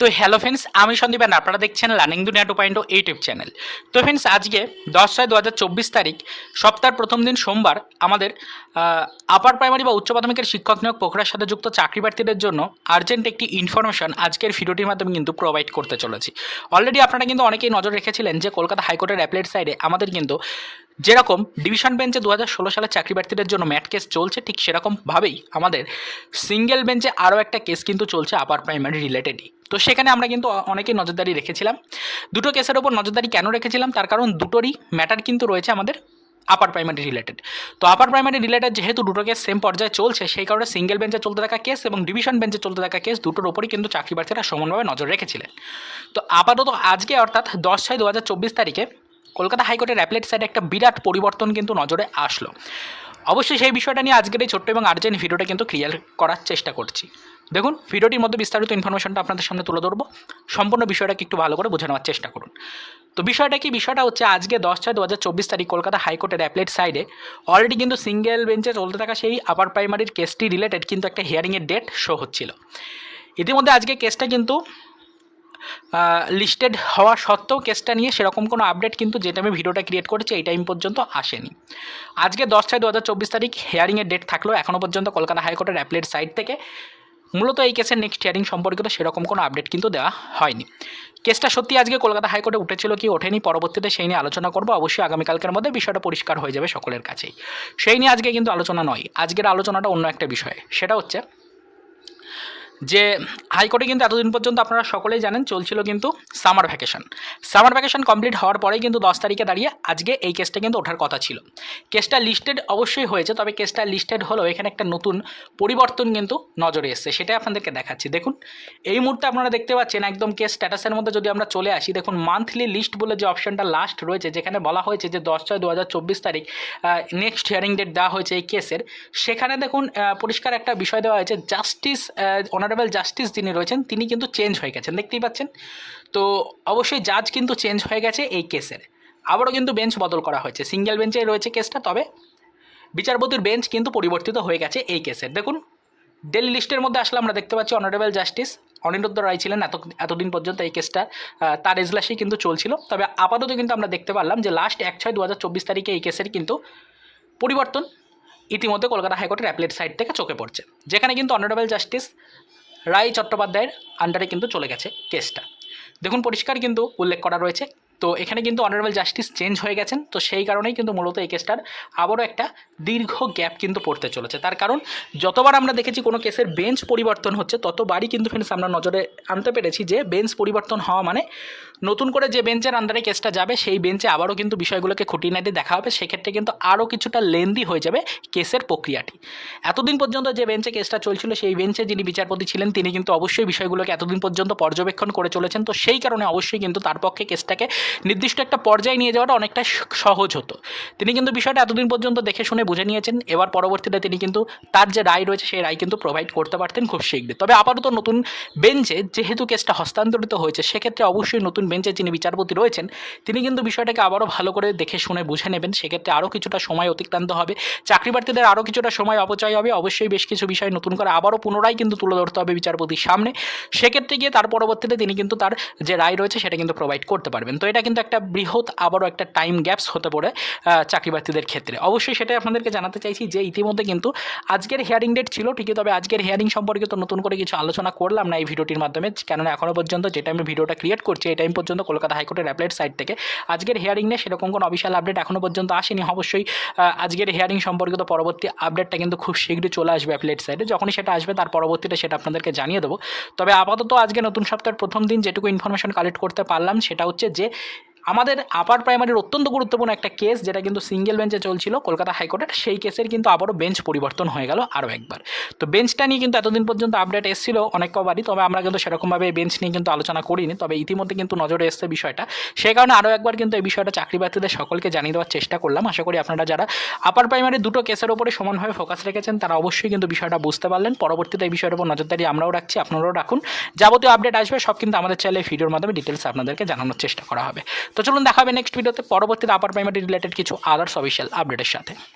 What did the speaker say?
তো hello friends আমি Sandeep and আপনারা দেখছেন learning Duniya two point YouTube channel তো ফ্রেন্ডস আজকে দশ ছয় দু হাজার চব্বিশ তারিখ, সপ্তাহের প্রথম দিন সোমবার, আমাদের আপার প্রাইমারি বা উচ্চ প্রাথমিকের শিক্ষক নিয়োগ প্রক্রিয়ার সাথে যুক্ত চাকরি প্রার্থীদের জন্য আর্জেন্ট একটি ইনফরমেশন আজকের ভিডিওটির মাধ্যমে কিন্তু প্রোভাইড করতে চলেছি। অলরেডি আপনারা কিন্তু অনেকেই নজর রেখেছিলেন যে কলকাতা হাইকোর্টের অ্যাপলেট সাইডে আমাদের কিন্তু যেরকম ডিভিশন বেঞ্চে দু হাজার ষোলো সালের চাকরি প্রার্থীদের জন্য ম্যাট কেস চলছে, ঠিক সেরকমভাবেই আমাদের সিঙ্গেল বেঞ্চে আরও একটা কেস কিন্তু চলছে আপার প্রাইমারি রিলেটেডই তো সেখানে আমরা কিন্তু অনেকেই নজরদারি রেখেছিলাম। দুটো কেসের ওপর নজরদারি কেন রেখেছিলাম? তার কারণ দুটোরই ম্যাটার কিন্তু রয়েছে আমাদের আপার প্রাইমারি রিলেটেড তো আপার প্রাইমারি রিলেটেড যেহেতু দুটো কেস সেম পর্যায়ে চলছে, সেই কারণে সিঙ্গেল বেঞ্চে চলতে থাকা কেস এবং ডিভিশন বেঞ্চে চলতে থাকা কেস দুটোর ওপরই কিন্তু চাকরি প্রার্থীরা সমানভাবে নজর রেখেছিলেন। তো আপাতত আজকে অর্থাৎ দশ ছয় দু তারিখে কলকাতা হাইকোর্টের অ্যাপলেট সাইডে একটা বিরাট পরিবর্তন কিন্তু নজরে আসলো। অবশ্যই সেই বিষয়টা নিয়ে আজকের এই ছোট্ট এবং আর্জেন্ট ভিডিওটা কিন্তু ক্লিয়ার করার চেষ্টা করছি। দেখুন ভিডিওটির মধ্যে বিস্তারিত ইনফরমেশনটা আপনাদের সামনে তুলে ধরবো। সম্পূর্ণ বিষয়টাকে একটু ভালো করে বোঝে নেওয়ার চেষ্টা করুন। তো বিষয়টা কি? বিষয়টা হচ্ছে আজকে দশ ছয় দু হাজার চব্বিশ তারিখ কলকাতা হাইকোর্টের অ্যাপলেট সাইডে অলরেডি কিন্তু সিঙ্গেল বেঞ্চে চলতে থাকা সেই আপার প্রাইমারির কেসটি রিলেটেড কিন্তু একটা হিয়ারিংয়ের ডেট শো হচ্ছিল। ইতিমধ্যে আজকে কেসটা কিন্তু লিস্টেড হওয়া সত্ত্বেও কেসটা নিয়ে সেরকম কোনো আপডেট কিন্তু যেটা আমি ভিডিওটা ক্রিয়েট করেছি এই টাইম পর্যন্ত আসেনি। আজকে দশ ছয় দু হাজার চব্বিশ তারিখ হেয়ারিংয়ের ডেট থাকলেও এখনও পর্যন্ত কলকাতা হাইকোর্টের অ্যাপলেট সাইট থেকে। মূলত এই কেসের নেক্সট হিয়ারিং সম্পর্কিত সেরকম কোনো আপডেট কিন্তু দেওয়া হয়নি। কেসটা সত্যি আজকে কলকাতা হাইকোর্টে উঠেছিল কি ওঠেনি, পরবর্তীতে সেই নিয়ে আলোচনা করব। অবশ্যই আগামীকালকের মধ্যে বিষয়টা পরিষ্কার হয়ে যাবে সকলের কাছেই। সেই নিয়ে আজকে কিন্তু আলোচনা নয়, আজকের আলোচনাটা অন্য একটা বিষয়। সেটা হচ্ছে যে হাইকোর্টে কিন্তু এতদিন পর্যন্ত আপনারা সকলেই জানেন, চলছিল কিন্তু summer vacation. Summer vacation complete হওয়ার পরেই কিন্তু দশ তারিখে দাঁড়িয়ে আজকে এই কেসটা কিন্তু ওঠার কথা ছিল। কেসটা লিস্টেড অবশ্যই হয়েছে, তবে কেসটা লিস্টেড হলেও এখানে একটা নতুন পরিবর্তন কিন্তু নজরে এসছে, সেটাই আপনাদেরকে দেখাচ্ছি। দেখুন, এই মুহূর্তে আপনারা দেখতে পাচ্ছেন একদম কেস স্ট্যাটাসের মধ্যে যদি আমরা চলে আসি, দেখুন মান্থলি লিস্ট বলে যে অপশনটা লাস্ট রয়েছে, যেখানে বলা হয়েছে যে দশ ছয় দু তারিখ নেক্সট হিয়ারিং ডেট দেওয়া হয়েছে এই কেসের, সেখানে দেখুন পরিষ্কার একটা বিষয় দেওয়া হয়েছে জাস্টিস অনারেবল জাস্টিস যিনি রয়েছেন, তিনি কিন্তু চেঞ্জ হয়ে গেছেন। দেখতেই পাচ্ছেন? তো অবশ্যই জাজ কিন্তু চেঞ্জ হয়ে গেছে এই কেসের। আবারও কিন্তু বেঞ্চ বদল করা হয়েছে। সিঙ্গেল বেঞ্চে রয়েছে কেসটা, তবে বিচারপতির বেঞ্চ কিন্তু পরিবর্তিত হয়ে গেছে এই কেসের। দেখুন ডেলি লিস্টের মধ্যে আসলে আমরা দেখতে পাচ্ছি অনারেবল জাস্টিস অনিরুদ্ধ রায় ছিলেন এত, এতদিন পর্যন্ত এই কেসটা তার এজলাসেই কিন্তু চলছিল। তবে আপাতত কিন্তু আমরা দেখতে পারলাম যে লাস্ট এক ছয় দু হাজার চব্বিশ তারিখে এই কেসের কিন্তু পরিবর্তন ইতিমধ্যে কলকাতা হাইকোর্টের অ্যাপলেট সাইট থেকে চোখে পড়ছে। যেখানে কিন্তু অনারেবল জাস্টিস রায় চট্টোপাধ্যায়ের আন্ডারে কিন্তু চলে গেছে কেসটা দেখুন পরিষ্কার কিন্তু উল্লেখ করা রয়েছে। তো এখানে কিন্তু অনারেবল জাস্টিস চেঞ্জ হয়ে গেছেন। তো সেই কারণেই কিন্তু মূলত এই কেসটার আবারও একটা দীর্ঘ গ্যাপ কিন্তু পড়তে চলেছে। তার কারণ, যতবার আমরা দেখেছি কোনো কেসের বেঞ্চ পরিবর্তন হচ্ছে, ততবারই কিন্তু ফ্রেন্ডস আমরা নজরে আনতে পেরেছি যে বেঞ্চ পরিবর্তন হওয়া মানে নতুন করে যে বেঞ্চের আন্ডারে কেসটা যাবে, সেই বেঞ্চে আবারও কিন্তু বিষয়গুলোকে খুঁটিনাটি দেখা হবে। সেক্ষেত্রে কিন্তু আরও কিছুটা লেন্দি হয়ে যাবে কেসের প্রক্রিয়াটি। এতদিন পর্যন্ত যে বেঞ্চে কেসটা চলছিল, সেই বেঞ্চে যিনি বিচারপতি ছিলেন, তিনি কিন্তু অবশ্যই বিষয়গুলোকে এতদিন পর্যন্ত পর্যবেক্ষণ করে চলেছেন। তো সেই কারণে অবশ্যই কিন্তু তার পক্ষে কেসটাকে নির্দিষ্ট একটা পর্যায়ে নিয়ে যাওয়াটা অনেকটা সহজ হতো। তিনি কিন্তু বিষয়টা এতদিন পর্যন্ত দেখে শুনে বুঝে নিয়েছেন, এবার পরবর্তীতে তিনি কিন্তু তার যে রায় রয়েছে, সেই রায় কিন্তু প্রোভাইড করতে পারতেন খুব শীঘ্রই। তবে আপাতত নতুন বেঞ্চে যেহেতু কেসটা হস্তান্তরিত হয়েছে, সেক্ষেত্রে অবশ্যই নতুন বেঞ্চে যিনি বিচারপতি রয়েছেন, তিনি কিন্তু বিষয়টাকে আবারও ভালো করে দেখে শুনে বুঝে নেবেন। সেক্ষেত্রে আরও কিছুটা সময় অতিক্রান্ত হবে, চাকরি প্রার্থীদের আরও কিছুটা সময় অপচয় হবে। অবশ্যই বেশ কিছু বিষয় নতুন করে আবারও পুনরায় কিন্তু তুলে ধরতে হবে বিচারপতির সামনে। সেক্ষেত্রে গিয়ে তার পরবর্তীতে তিনি কিন্তু তার যে রায় রয়েছে, সেটা কিন্তু প্রোভাইড করতে পারবেন। তো এটা কিন্তু একটা বৃহৎ আবারও একটা টাইম গ্যাপস হতে পারে আহ, চাকরি প্রার্থীদের ক্ষেত্রে। অবশ্যই সেটাই আপনাদেরকে জানাতে চাইছি যে ইতিমধ্যে কিন্তু আজকের হিয়ারিং ডেট ছিল ঠিকই তবে আজকের হিয়ারিং সম্পর্কিত নতুন করে কিছু আলোচনা করলাম না এই ভিডিওটির মাধ্যমে। কেননা এখনও পর্যন্ত যে টাইমে ভিডিওটা ক্রিয়েট করছি এই টাইম পর্যন্ত কলকাতা হাইকোর্টের অ্যাপলেট সাইট থেকে আজকের হিয়ারিং নিয়ে সেরকম কোনো অফিসিয়াল আপডেট এখনও পর্যন্ত আসেনি। অবশ্যই আজকের হিয়ারিং সম্পর্কিত পরবর্তী আপডেটটা কিন্তু খুব শীঘ্রই চলে আসবে অ্যাপলেট সাইটে যখনই সেটা আসবে তার পরবর্তীতে সেটা আপনাদেরকে জানিয়ে দেবো। তবে আপাতত আজকে নতুন সপ্তাহের প্রথম দিন যেটুকু ইনফরমেশন কালেক্ট করতে পারলাম সেটা হচ্ছে যে আমাদের আপার প্রাইমারির অত্যন্ত গুরুত্বপূর্ণ একটা কেস যেটা কিন্তু সিঙ্গেল বেঞ্চে চলছিল, কলকাতা হাইকোর্টের, সেই কেসের কিন্তু আবারও বেঞ্চ পরিবর্তন হয়ে গেল আরও একবার। তো বেঞ্চটা নিয়ে কিন্তু এতদিন পর্যন্ত আপডেট এসেছিল অনেক কবারই, তবে আমরা কিন্তু সেরকমভাবে বেঞ্চ নিয়ে কিন্তু আলোচনা করিনি, তবে ইতিমধ্যে কিন্তু নজরে এসছে বিষয়টা। সেই কারণে আরও একবার কিন্তু এই বিষয়টা চাকরি প্রার্থীদের সকলকে জানিয়ে দেওয়ার চেষ্টা করলাম। আশা করি আপনারা যারা আপার প্রাইমারি দুটো কেসের উপরে সমানভাবে ফোকাস রেখেছেন, তারা অবশ্যই কিন্তু বিষয়টা বুঝতে পারলেন। পরবর্তীতে এই বিষয়ের উপর নজরদারি আমরাও রাখছি, আপনারাও রাখুন। যাবতীয় আপডেট আসবে, সব কিন্তু আমাদের চ্যানেলে ভিডিওর মাধ্যমে ডিটেলস আপনাদেরকে জানানোর চেষ্টা করা হবে। তো চলুন দেখা হবে নেক্সট ভিডিওতে পরবর্তীতে আপার প্রাইমারি রিলেটেড কিছু আদার্স অফিসিয়াল আপডেটের সাথে।